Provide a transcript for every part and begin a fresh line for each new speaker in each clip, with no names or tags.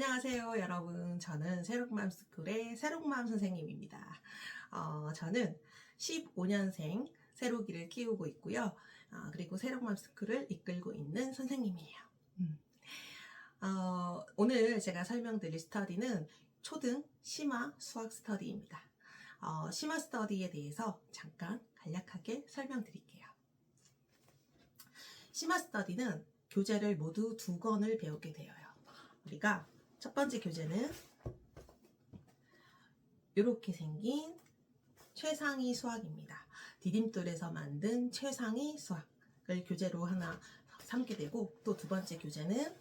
안녕하세요, 여러분. 저는 새록맘 스쿨의 새록맘 선생님입니다. 어, 저는 15년생 새록이를 키우고 있고요. 어, 그리고 새록맘 스쿨을 이끌고 있는 선생님이에요. 음. 어, 오늘 제가 설명드릴 스터디는 초등 심화 수학 스터디입니다. 어, 심화 스터디에 대해서 잠깐 간략하게 설명드릴게요. 심화 스터디는 교재를 모두 두 권을 배우게 되어요. 우리가 첫 번째 교재는 이렇게 생긴 최상위 수학입니다. 디딤돌에서 만든 최상위 수학을 교재로 하나 삼게 되고 또 두 번째 교재는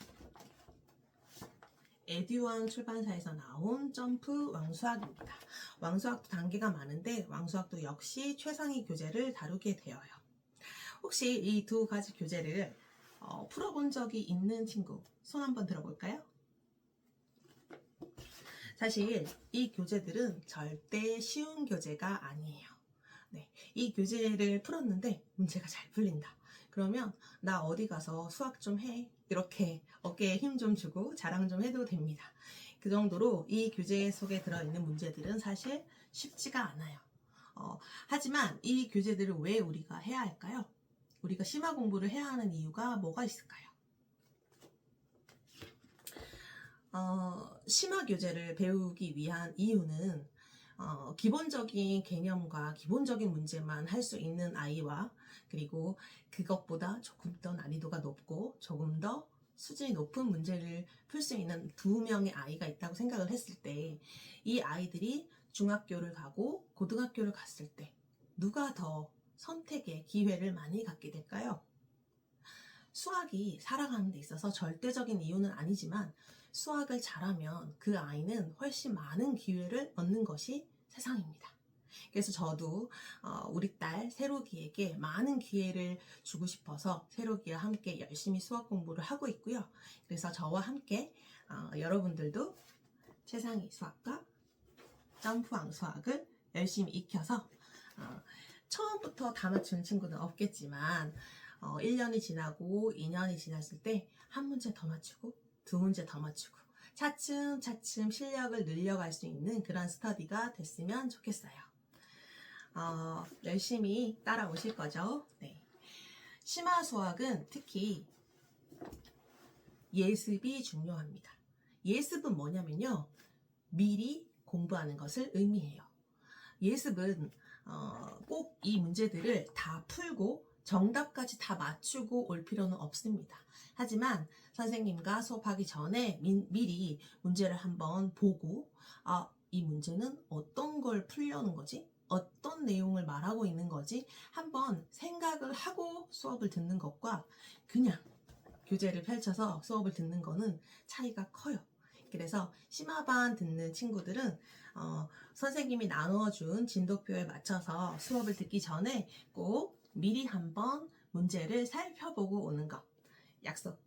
에듀원 출판사에서 나온 점프 왕수학입니다. 왕수학도 단계가 많은데 왕수학도 역시 최상위 교재를 다루게 되어요. 혹시 이 두 가지 교재를 어, 풀어본 적이 있는 친구 손 한번 들어볼까요? 사실 이 교재들은 절대 쉬운 교재가 아니에요. 네, 이 교재를 풀었는데 문제가 잘 풀린다. 그러면 나 어디 가서 수학 좀 해. 이렇게 어깨에 힘 좀 주고 자랑 좀 해도 됩니다. 그 정도로 이 교재 속에 들어있는 문제들은 사실 쉽지가 않아요. 어, 하지만 이 교재들을 왜 우리가 해야 할까요? 우리가 심화 공부를 해야 하는 이유가 뭐가 있을까요? 어, 심화 교재를 배우기 위한 이유는 어, 기본적인 개념과 기본적인 문제만 할 수 있는 아이와 그리고 그것보다 조금 더 난이도가 높고 조금 더 수준이 높은 문제를 풀 수 있는 두 명의 아이가 있다고 생각을 했을 때 이 아이들이 중학교를 가고 고등학교를 갔을 때 누가 더 선택의 기회를 많이 갖게 될까요? 수학이 살아가는 데 있어서 절대적인 이유는 아니지만 수학을 잘하면 그 아이는 훨씬 많은 기회를 얻는 것이 세상입니다. 그래서 저도 어, 우리 딸 세로기에게 많은 기회를 주고 싶어서 세로기와 함께 열심히 수학 공부를 하고 있고요. 그래서 저와 함께 어, 여러분들도 최상위 수학과 점프왕 수학을 열심히 익혀서 어, 처음부터 다 맞추는 친구는 없겠지만 어, 1년이 지나고 2년이 지났을 때 한 문제 더 맞추고 두 문제 더 맞추고 차츰 차츰 실력을 늘려갈 수 있는 그런 스터디가 됐으면 좋겠어요. 어, 열심히 따라오실 거죠? 네. 심화 수학은 특히 예습이 중요합니다. 예습은 뭐냐면요. 미리 공부하는 것을 의미해요. 예습은 어, 꼭 이 문제들을 다 풀고 정답까지 다 맞추고 올 필요는 없습니다. 하지만 선생님과 수업하기 전에 미, 미리 문제를 한번 보고 아, 이 문제는 어떤 걸 풀려는 거지? 어떤 내용을 말하고 있는 거지? 한번 생각을 하고 수업을 듣는 것과 그냥 교재를 펼쳐서 수업을 듣는 거는 차이가 커요. 그래서 심화반 듣는 친구들은 어, 선생님이 나누어준 진도표에 맞춰서 수업을 듣기 전에 꼭 미리 한번 문제를 살펴보고 오는 거 약속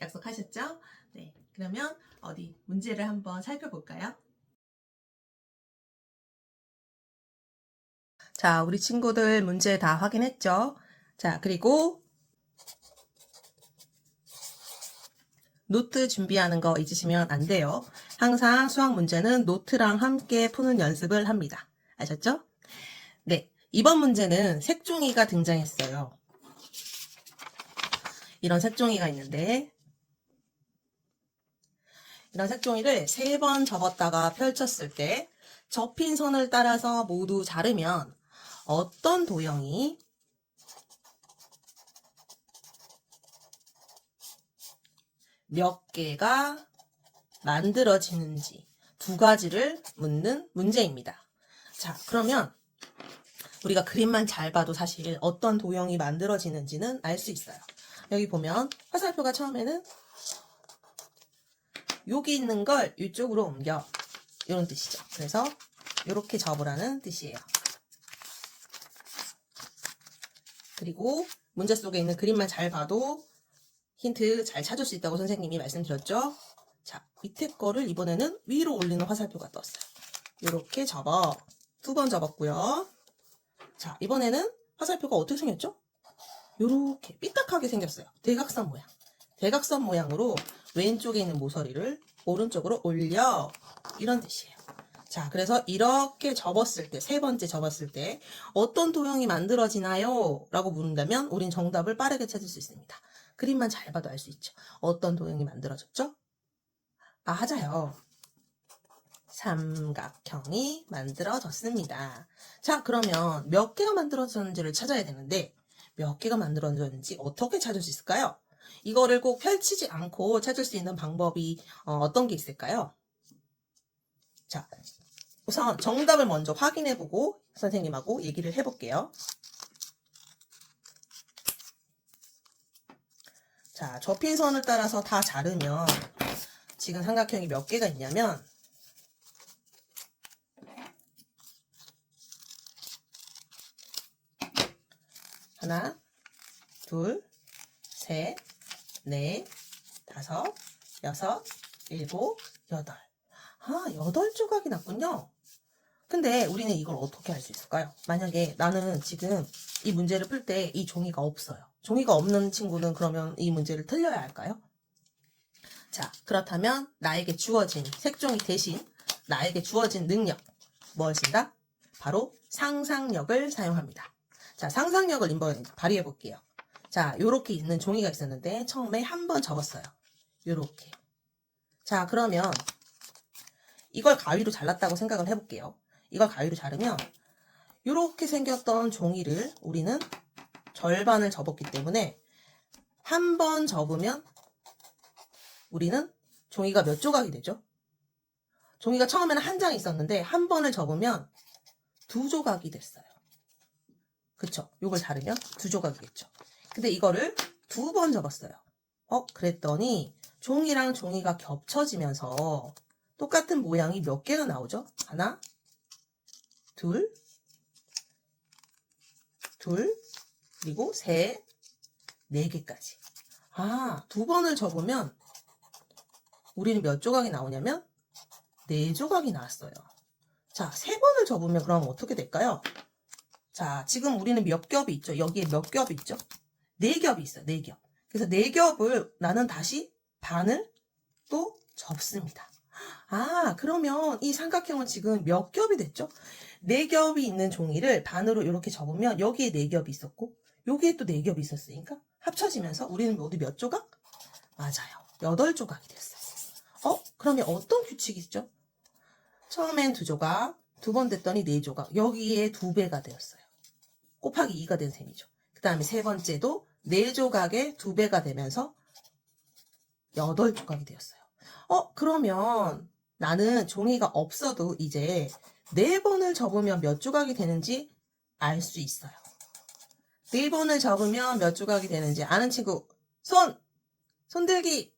약속하셨죠? 네 그러면 어디 문제를 한번 살펴볼까요? 자 우리 친구들 문제 다 확인했죠? 자 그리고 노트 준비하는 거 잊으시면 안 돼요. 항상 수학 문제는 노트랑 함께 푸는 연습을 합니다. 아셨죠? 네. 이번 문제는 색종이가 등장했어요. 이런 색종이가 있는데, 이런 색종이를 세 번 접었다가 펼쳤을 때, 접힌 선을 따라서 모두 자르면 어떤 도형이 몇 개가 만들어지는지 두 가지를 묻는 문제입니다. 자, 그러면 우리가 그림만 잘 봐도 사실 어떤 도형이 만들어지는지는 알 수 있어요. 여기 보면 화살표가 처음에는 여기 있는 걸 이쪽으로 옮겨 이런 뜻이죠. 그래서 이렇게 접으라는 뜻이에요. 그리고 문제 속에 있는 그림만 잘 봐도 힌트 잘 찾을 수 있다고 선생님이 말씀드렸죠? 자, 밑에 거를 이번에는 위로 올리는 화살표가 떴어요. 이렇게 접어. 두 번 접었고요. 자, 이번에는 화살표가 어떻게 생겼죠? 요렇게 삐딱하게 생겼어요. 대각선 모양. 대각선 모양으로 왼쪽에 있는 모서리를 오른쪽으로 올려 이런 뜻이에요. 자, 그래서 이렇게 접었을 때, 세 번째 접었을 때 어떤 도형이 만들어지나요? 라고 물은다면 우린 정답을 빠르게 찾을 수 있습니다. 그림만 잘 봐도 알 수 있죠. 어떤 도형이 만들어졌죠? 아, 하자요. 삼각형이 만들어졌습니다. 자, 그러면 몇 개가 만들어졌는지를 찾아야 되는데 몇 개가 만들어졌는지 어떻게 찾을 수 있을까요? 이거를 꼭 펼치지 않고 찾을 수 있는 방법이 어, 떤게 있을까요? 자, 우선 정답을 먼저 확인해 보고 선생님하고 얘기를 해 볼게요. 자, 접힌 선을 따라서 다 자르면 지금 삼각형이 몇 개가 있냐면 하나, 둘, 셋, 넷, 다섯, 여섯, 일곱, 여덟. 아, 여덟 조각이 났군요. 근데 우리는 이걸 어떻게 할 수 있을까요? 만약에 나는 지금 이 문제를 풀 때 이 종이가 없어요. 종이가 없는 친구는 그러면 이 문제를 틀려야 할까요? 자, 그렇다면 나에게 주어진 색종이 대신 나에게 주어진 능력 무엇인가? 바로 상상력을 사용합니다. 자, 상상력을 한번 발휘해 볼게요. 자, 요렇게 있는 종이가 있었는데 처음에 한 번 접었어요. 요렇게. 자, 그러면 이걸 가위로 잘랐다고 생각을 해볼게요. 이걸 가위로 자르면 요렇게 생겼던 종이를 우리는 절반을 접었기 때문에 한 번 접으면 우리는 종이가 몇 조각이 되죠? 종이가 처음에는 한 장 있었는데 한 번을 접으면 두 조각이 됐어요. 그쵸? 요걸 자르면 두 조각이겠죠. 근데 이거를 두 번 접었어요. 어? 그랬더니 종이랑 종이가 겹쳐지면서 똑같은 모양이 몇 개가 나오죠? 하나, 둘, 둘, 그리고 셋, 네 개까지. 아, 두 번을 접으면 우리는 몇 조각이 나오냐면 네 조각이 나왔어요. 자, 세 번을 접으면 그럼 어떻게 될까요? 자, 지금 우리는 몇 겹이 있죠? 여기에 몇 겹이 있죠? 네 겹이 있어요. 네 겹. 그래서 네 겹을 나는 다시 반을 또 접습니다. 아, 그러면 이 삼각형은 지금 몇 겹이 됐죠? 네 겹이 있는 종이를 반으로 이렇게 접으면 여기에 네 겹이 있었고 여기에 또 네 겹이 있었으니까 합쳐지면서 우리는 모두 몇 조각? 맞아요. 여덟 조각이 됐어요. 어? 그러면 어떤 규칙이 있죠? 처음엔 두 조각, 두 번 됐더니 네 조각. 여기에 두 배가 되었어요. 곱하기 2가 된 셈이죠. 그 다음에 세 번째도 네 조각에 두 배가 되면서 여덟 조각이 되었어요. 어, 그러면 나는 종이가 없어도 이제 네 번을 접으면 몇 조각이 되는지 알 수 있어요. 네 번을 접으면 몇 조각이 되는지 아는 친구, 손! 손들기!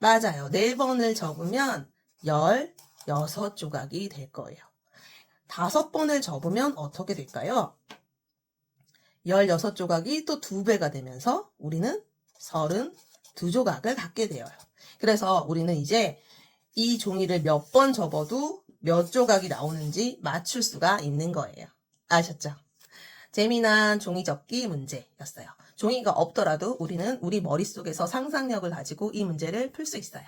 맞아요. 네 번을 접으면 16조각이 될 거예요. 다섯 번을 접으면 어떻게 될까요? 16조각이 또두 배가 되면서 우리는 32조각을 갖게 되어요. 그래서 우리는 이제 이 종이를 몇 번 접어도 몇 조각이 나오는지 맞출 수가 있는 거예요. 아셨죠? 재미난 종이 접기 문제였어요. 종이가 없더라도 우리는 우리 머릿속에서 상상력을 가지고 이 문제를 풀 수 있어요.